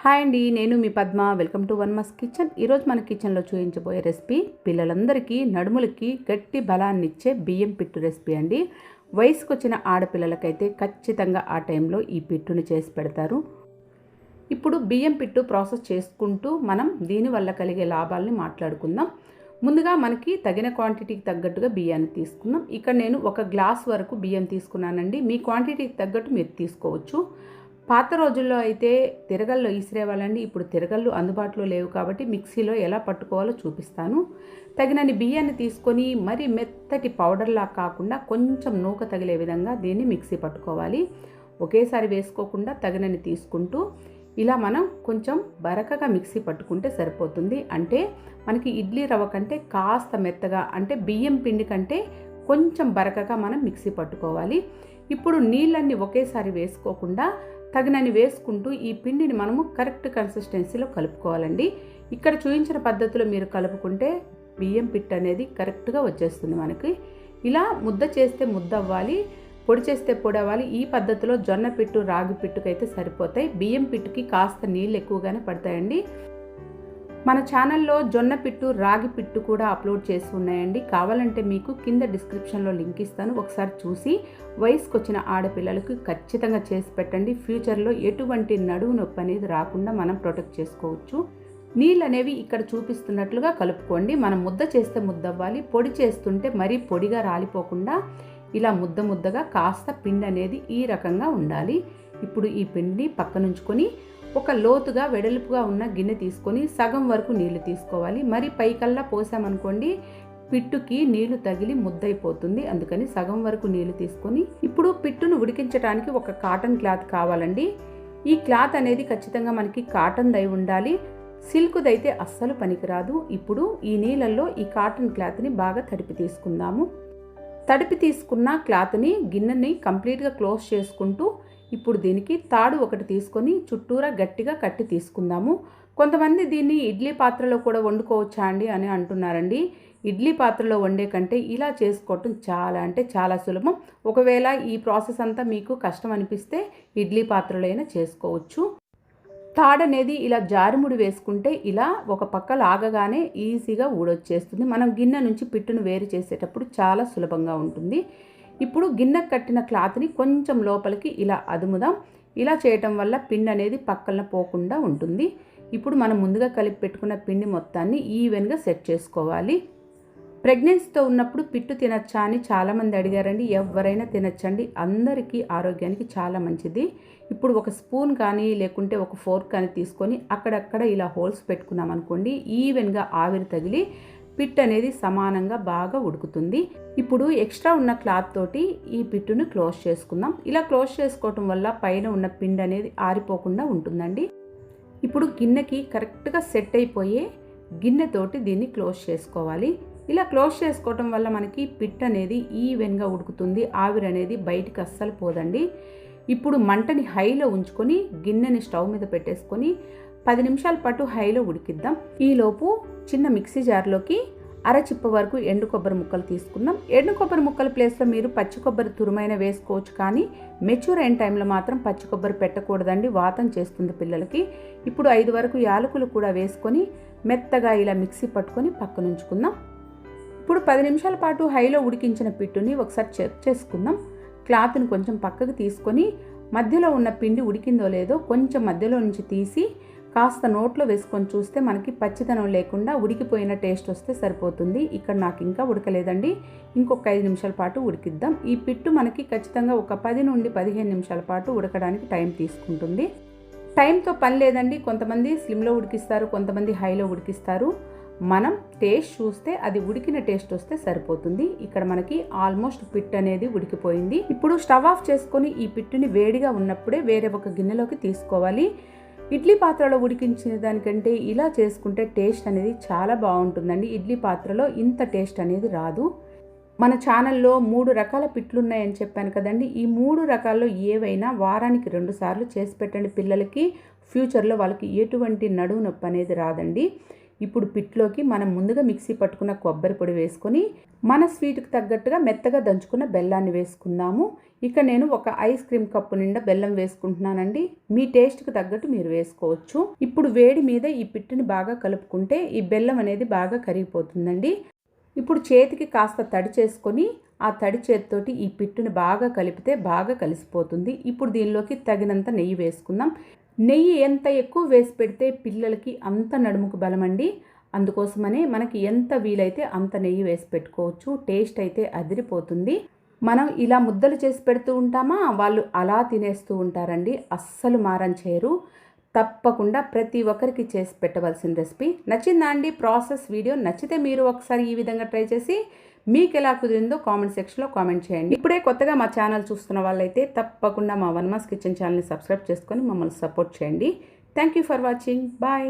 Hi అండి నేను మీ Padma. Welcome to one mass kitchen. ఈరోజు మన కిచెన్లో చూపించబోయే రెసిపీ పిల్లలందరికీ నడుములకి గట్టి బలాన్ని ఇచ్చే బియ్యం పిట్టు రెసిపీ అండి. వయసుకు వచ్చిన ఆడపిల్లలకైతే ఖచ్చితంగా ఆ టైంలో ఈ పిట్టుని చేసి పెడతారు. ఇప్పుడు బియ్యం పిట్టు ప్రాసెస్ చేసుకుంటూ మనం దీనివల్ల కలిగే లాభాలని మాట్లాడుకుందాం. ముందుగా మనకి తగిన క్వాంటిటీకి తగ్గట్టుగా బియ్యాన్ని తీసుకుందాం. ఇక్కడ నేను ఒక గ్లాస్ వరకు బియ్యం తీసుకున్నానండి. మీ క్వాంటిటీకి తగ్గట్టు మీరు తీసుకోవచ్చు. పాత రోజుల్లో అయితే తిరగల్లో ఈసిరేవాళ్ళండి ఇప్పుడు తిరగళ్ళు అందుబాటులో లేవు కాబట్టి మిక్సీలో ఎలా పట్టుకోవాలో చూపిస్తాను. తగినన్ని బియ్యాన్ని తీసుకొని మరి మెత్తటి పౌడర్లా కాకుండా కొంచెం నూక తగిలే విధంగా దీన్ని మిక్సీ పట్టుకోవాలి. ఒకేసారి వేసుకోకుండా తగినన్ని తీసుకుంటూ ఇలా మనం కొంచెం బరకగా మిక్సీ పట్టుకుంటే సరిపోతుంది. అంటే మనకి ఇడ్లీ రవ్వ కంటే కాస్త మెత్తగా అంటే బియ్యం పిండి కంటే కొంచెం బరకగా మనం మిక్సీ పట్టుకోవాలి. ఇప్పుడు నీళ్ళన్నీ ఒకేసారి వేసుకోకుండా తగినన్ని వేసుకుంటూ ఈ పిండిని మనము కరెక్ట్ కన్సిస్టెన్సీలో కలుపుకోవాలండి. ఇక్కడ చూపించిన పద్ధతిలో మీరు కలుపుకుంటే బియ్యం పిట్ అనేది కరెక్ట్గా వచ్చేస్తుంది మనకి. ఇలా ముద్ద చేస్తే ముద్ద అవ్వాలి పొడి చేస్తే పొడి అవ్వాలి. ఈ పద్ధతిలో జొన్న పిట్టు రాగి పిట్టుకైతే సరిపోతాయి. బియ్యం పిట్టుకి కాస్త నీళ్ళు ఎక్కువగానే పడతాయండి. మన ఛానల్లో జొన్న పిట్టు రాగి పిట్టు కూడా అప్లోడ్ చేసి ఉన్నాయండి. కావాలంటే మీకు కింద డిస్క్రిప్షన్లో లింక్ ఇస్తాను. ఒకసారి చూసి వయసుకు వచ్చిన ఆడపిల్లలకు ఖచ్చితంగా చేసి పెట్టండి. ఫ్యూచర్లో ఎటువంటి నడువు నొప్పి అనేది రాకుండా మనం ప్రొటెక్ట్ చేసుకోవచ్చు. నీళ్ళు అనేవి ఇక్కడ చూపిస్తున్నట్లుగా కలుపుకోండి. మనం ముద్ద చేస్తే ముద్ద అవ్వాలి పొడి చేస్తుంటే మరీ పొడిగా రాలిపోకుండా ఇలా ముద్ద ముద్దగా కాస్త పిండి అనేది ఈ రకంగా ఉండాలి. ఇప్పుడు ఈ పిండిని పక్కనుంచుకొని ఒక లోతుగా వెడల్పుగా ఉన్న గిన్నె తీసుకొని సగం వరకు నీళ్ళు తీసుకోవాలి. మరి పైకల్లా పోసామనుకోండి పిట్టుకి నీళ్ళు తగిలి ముద్దైపోతుంది అందుకని సగం వరకు నీళ్ళు తీసుకొని ఇప్పుడు పిట్టును ఉడికించడానికి ఒక కాటన్ క్లాత్ కావాలండి. ఈ క్లాత్ అనేది ఖచ్చితంగా మనకి కాటన్ దై ఉండాలి. సిల్క్దైతే అస్సలు పనికిరాదు. ఇప్పుడు ఈ నీళ్ళల్లో ఈ కాటన్ క్లాత్ని బాగా తడిపి తీసుకుందాము. తడిపి తీసుకున్న క్లాత్ని గిన్నెని కంప్లీట్గా క్లోజ్ చేసుకుంటూ ఇప్పుడు దీనికి తాడు ఒకటి తీసుకొని చుట్టూరా గట్టిగా కట్టి తీసుకుందాము. కొంతమంది దీన్ని ఇడ్లీ పాత్రలో కూడా వండుకోవచ్చా అండి అని అంటున్నారండి. ఇడ్లీ పాత్రలో వండే కంటే ఇలా చేసుకోవటం చాలా అంటే చాలా సులభం. ఒకవేళ ఈ ప్రాసెస్ అంతా మీకు కష్టం అనిపిస్తే ఇడ్లీ పాత్రలో అయినా చేసుకోవచ్చు. తాడనేది ఇలా జారుముడి వేసుకుంటే ఇలా ఒక పక్క లాగగానే ఈజీగా ఊడొచ్చేస్తుంది. మనం గిన్నె నుంచి పిట్టును వేరు చేసేటప్పుడు చాలా సులభంగా ఉంటుంది. ఇప్పుడు గిన్నె కట్టిన క్లాత్ని కొంచెం లోపలికి ఇలా అదుముదాం. ఇలా చేయటం వల్ల పిండి అనేది పక్కన పోకుండా ఉంటుంది. ఇప్పుడు మనం ముందుగా కలిపి పెట్టుకున్న పిండి మొత్తాన్ని ఈవెన్గా సెట్ చేసుకోవాలి. ప్రెగ్నెన్సీతో ఉన్నప్పుడు పిట్టు తినచ్చా అని చాలామంది అడిగారండి. ఎవరైనా తినచ్చండి. అందరికీ ఆరోగ్యానికి చాలా మంచిది. ఇప్పుడు ఒక స్పూన్ కానీ లేకుంటే ఒక ఫోర్క్ కానీ తీసుకొని అక్కడక్కడ ఇలా హోల్స్ పెట్టుకున్నాం అనుకోండి ఈవెన్గా ఆవిరి తగిలి పిట్ అనేది సమానంగా బాగా ఉడుకుతుంది. ఇప్పుడు ఎక్స్ట్రా ఉన్న క్లాత్ తోటి ఈ పిట్టును క్లోజ్ చేసుకుందాం. ఇలా క్లోజ్ చేసుకోవటం వల్ల పైన ఉన్న పిండి అనేది ఆరిపోకుండా ఉంటుందండి. ఇప్పుడు గిన్నెకి కరెక్ట్గా సెట్ అయిపోయే గిన్నెతోటి దీన్ని క్లోజ్ చేసుకోవాలి. ఇలా క్లోజ్ చేసుకోవటం వల్ల మనకి పిట్ అనేది ఈవెన్గా ఉడుకుతుంది. ఆవిరి అనేది బయటికి అస్సలు పోదండి. ఇప్పుడు మంటని హైలో ఉంచుకొని గిన్నెని స్టవ్ మీద పెట్టేసుకొని పది నిమిషాల పాటు హైలో ఉడికిద్దాం. ఈలోపు చిన్న మిక్సీ జార్లోకి అరచిప్ప వరకు ఎండు కొబ్బరి ముక్కలు తీసుకుందాం. ఎండు కొబ్బరి ముక్కల ప్లేస్లో మీరు పచ్చి కొబ్బరి తురుమైన వేసుకోవచ్చు కానీ మెచ్యూర్ అయిన టైంలో మాత్రం పచ్చి కొబ్బరి పెట్టకూడదండి. వాతం చేస్తుంది పిల్లలకి. ఇప్పుడు ఐదు వరకు యాలకులు కూడా వేసుకొని మెత్తగా ఇలా మిక్సీ పట్టుకొని పక్కన ఉంచుకుందాం. ఇప్పుడు పది నిమిషాల పాటు హైలో ఉడికించిన పిట్టుని ఒకసారి చెక్ చేసుకుందాం. క్లాత్ని కొంచెం పక్కకు తీసుకొని మధ్యలో ఉన్న పిండి ఉడికిందో లేదో కొంచెం మధ్యలో నుంచి తీసి కాస్త నోట్లో వేసుకొని చూస్తే మనకి పచ్చిదనం లేకుండా ఉడికిపోయిన టేస్ట్ వస్తే సరిపోతుంది. ఇక్కడ నాకు ఇంకా ఉడకలేదండి. ఇంకొక ఐదు నిమిషాల పాటు ఉడికిద్దాం. ఈ పిట్టు మనకి ఖచ్చితంగా ఒక పది నుండి పదిహేను నిమిషాల పాటు ఉడకడానికి టైం తీసుకుంటుంది. టైంతో పని లేదండి. కొంతమంది స్లిమ్లో ఉడికిస్తారు కొంతమంది హైలో ఉడికిస్తారు. మనం టేస్ట్ చూస్తే అది ఉడికిన టేస్ట్ వస్తే సరిపోతుంది. ఇక్కడ మనకి ఆల్మోస్ట్ పిట్ అనేది ఉడికిపోయింది. ఇప్పుడు స్టవ్ ఆఫ్ చేసుకొని ఈ పిట్టుని వేడిగా ఉన్నప్పుడే వేరే ఒక గిన్నెలోకి తీసుకోవాలి. ఇడ్లీ పాత్రలో ఉడికించిన దానికంటే ఇలా చేసుకుంటే టేస్ట్ అనేది చాలా బాగుంటుందండి. ఇడ్లీ పాత్రలో ఇంత టేస్ట్ అనేది రాదు. మన ఛానల్లో మూడు రకాల పిట్లు ఉన్నాయని చెప్పాను కదండి. ఈ మూడు రకాల్లో ఏవైనా వారానికి రెండు సార్లు చేసి పెట్టండి. పిల్లలకి ఫ్యూచర్లో వాళ్ళకి ఎటువంటి నడువు నొప్పి అనేది రాదండి. ఇప్పుడు పిట్లోకి మనం ముందుగా మిక్సీ పట్టుకున్న కొబ్బరి పొడి వేసుకొని మన స్వీట్కి తగ్గట్టుగా మెత్తగా దంచుకున్న బెల్లాన్ని వేసుకుందాము. ఇక నేను ఒక ఐస్ క్రీమ్ కప్పు నిండా బెల్లం వేసుకుంటున్నానండి. మీ టేస్ట్కి తగ్గట్టు మీరు వేసుకోవచ్చు. ఇప్పుడు వేడి మీద ఈ పిట్టుని బాగా కలుపుకుంటే ఈ బెల్లం అనేది బాగా కరిగిపోతుందండి. ఇప్పుడు చేతికి కాస్త తడి చేసుకొని ఆ తడి చేతితోటి ఈ పిట్టుని బాగా కలిపితే బాగా కలిసిపోతుంది. ఇప్పుడు దీనిలోకి తగినంత నెయ్యి వేసుకుందాం. నెయ్యి ఎంత ఎక్కువ వేసి పెడితే పిల్లలకి అంత నడుముకు బలమండి? అందుకోసమనే మనకి ఎంత వీలైతే అంత నెయ్యి వేసి పెట్టుకోవచ్చు. టేస్ట్ అయితే అదిరిపోతుంది. మనం ఇలా ముద్దలు చేసి పెడుతూ ఉంటామా? వాళ్ళు అలా తినేస్తూ ఉంటారండి. అస్సలు మారం చేయరు. తప్పకుండా ప్రతి ఒక్కరికి చేసి పెట్టవలసిన రెసిపీ. నచ్చిందా అండి? ప్రాసెస్ వీడియో నచ్చితే మీరు ఒకసారి ఈ విధంగా ట్రై చేసి మీకు ఎలా కుదిరిందో కామెంట్ సెక్షన్లో కామెంట్ చేయండి. ఇప్పుడే కొత్తగా మా ఛానల్ చూస్తున్న వాళ్ళైతే తప్పకుండా మా వన్ మాస్ కిచెన్ ఛానల్ని సబ్స్క్రైబ్ చేసుకొని మమ్మల్ని సపోర్ట్ చేయండి. Thank you for watching bye